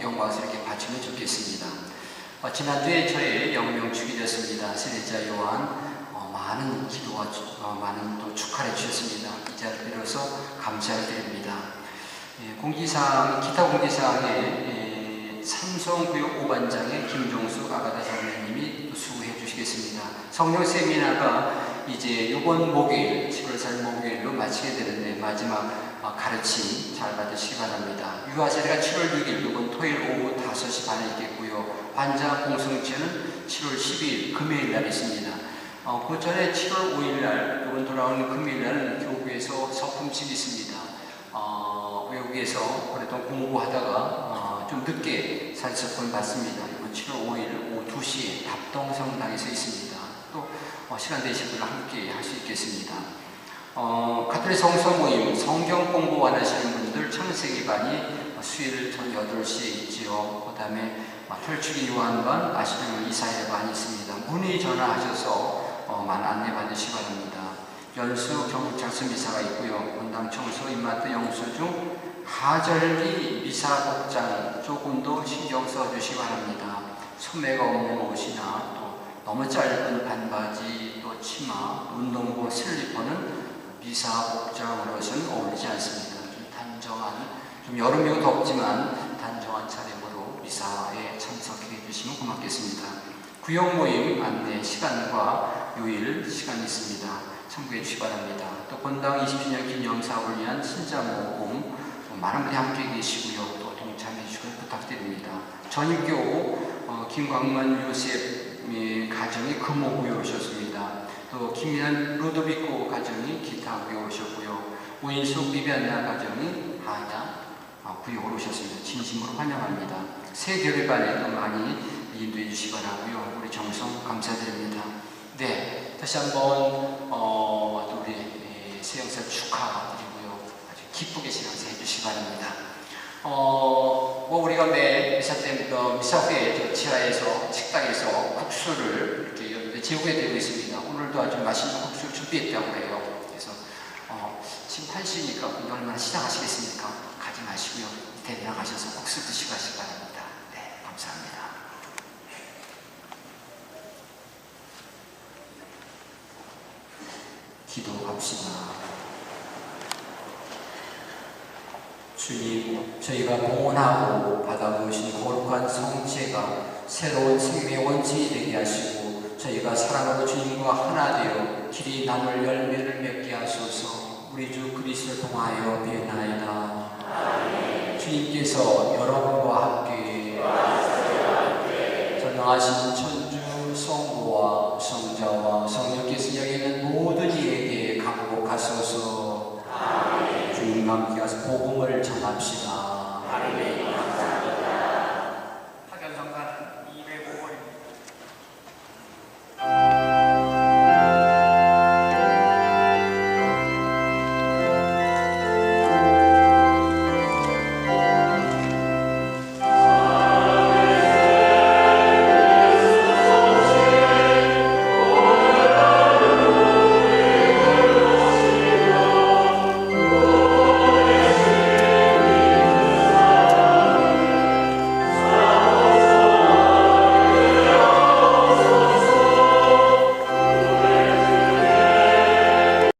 영광스럽게 바치면 좋겠습니다. 어, 지난주에 저의 영명 축이 됐습니다. 세례자 요한 어, 많은 기도와 주- 어, 많은 또 축하를 주셨습니다. 이 자리를 빌어서 감사를 드립니다. 예, 공지사항, 기타 공지사항에 예, 삼성구역 5반장의 김종수 아가다 장로님이 수고해 주시겠습니다. 성령 세미나가 이제 이번 목요일, 7월 4일 목요일로 마치게 되는데 마지막 어, 가르침 잘 받으시기 바랍니다. 유아세례가 7월 6일, 이번 토요일 오후 5시 반에 있겠고요. 환자 공성체는 7월 12일 금요일 날 있습니다. 어, 그 전에 7월 5일 날, 이번 돌아오는 금요일 날은 교구에서 서품집이 있습니다. 어, 외국에서 오랫동안 공부하다가 어, 좀 늦게 산서권 받습니다. 이번 7월 5일 오후 2시에 답동성당에서 있습니다. 또 어, 시간 되신 분과 함께 할 수 있겠습니다. 어, 가톨릭 성서 모임 성경 공부 원하시는 분들 창세기 반이 어, 수요일 전 8시에 있지요. 그 다음에 펼치기 요한반 아시는 이사야 반이 있습니다. 문의 전화하셔서 어, 만 안내 받으시기 바랍니다. 연수 경장수 미사가 있고요. 원당 청소 입마트 영수 중 하절기 미사 복장 조금 더 신경 써 주시기 바랍니다. 소매가 없는 옷이나 또 너무 짧은 반바지 또 치마, 운동복, 슬리퍼는 미사 복장으로서는 어울리지 않습니다. 좀 단정한, 좀 여름이고 덥지만 단정한 차림으로 미사에 참석해 주시면 고맙겠습니다. 구역 모임 안내 시간과 요일 시간이 있습니다. 참고해 주시기 바랍니다. 또 본당 20주년 기념 사업을 위한 신자 모금 많은 분이 함께 계시고요. 또 동참해 주시길 부탁드립니다. 전입교 어, 김광만 요셉 의 가정이 금호구에 오셨습니다. 또 김민환 루도비코 가정이 기타구에 오셨고요. 오인숙 비비안나 가정이 한양 어, 구역으로 오셨습니다. 진심으로 환영합니다. 새 결의반에 또 많이 인도해 주시기 바라고요. 우리 정성 감사드립니다. 네, 다시 한번 어, 또 우리 예, 새영사 축하드리고요. 아주 기쁘게 신앙사 해주시기 바랍니다. 어, 뭐 우리가 매 미사 때, 어, 미사 후에 저 지하에서 식당에서 국수를 여러분들 재우게 되고 있습니다. 오늘도 아주 맛있는 국수를 준비했다고 해요. 그래서 어, 지금 1시니까 오늘 얼마나 시작하시겠습니까? 가지 마시고요. 밑에 내려가셔서 국수 드시고 가시기 바랍니다. 네, 감사합니다. 기도합시다. 주님, 저희가 봉헌하고 받아보신 거룩한 성체가 새로운 생명의 원칙이 되게 하시고 저희가 사랑으로 주님과 하나 길이 나눌 열매를 맺게 하소서. 우리 주 그리스도를 통하여 비나이다. 주님께서 여러분과 함께 전능하신 천주 성부와 성자와 성령께서 여기 있는 모든 이에게 강복하소서. 주님과 함께 가서 복음을 전합시다.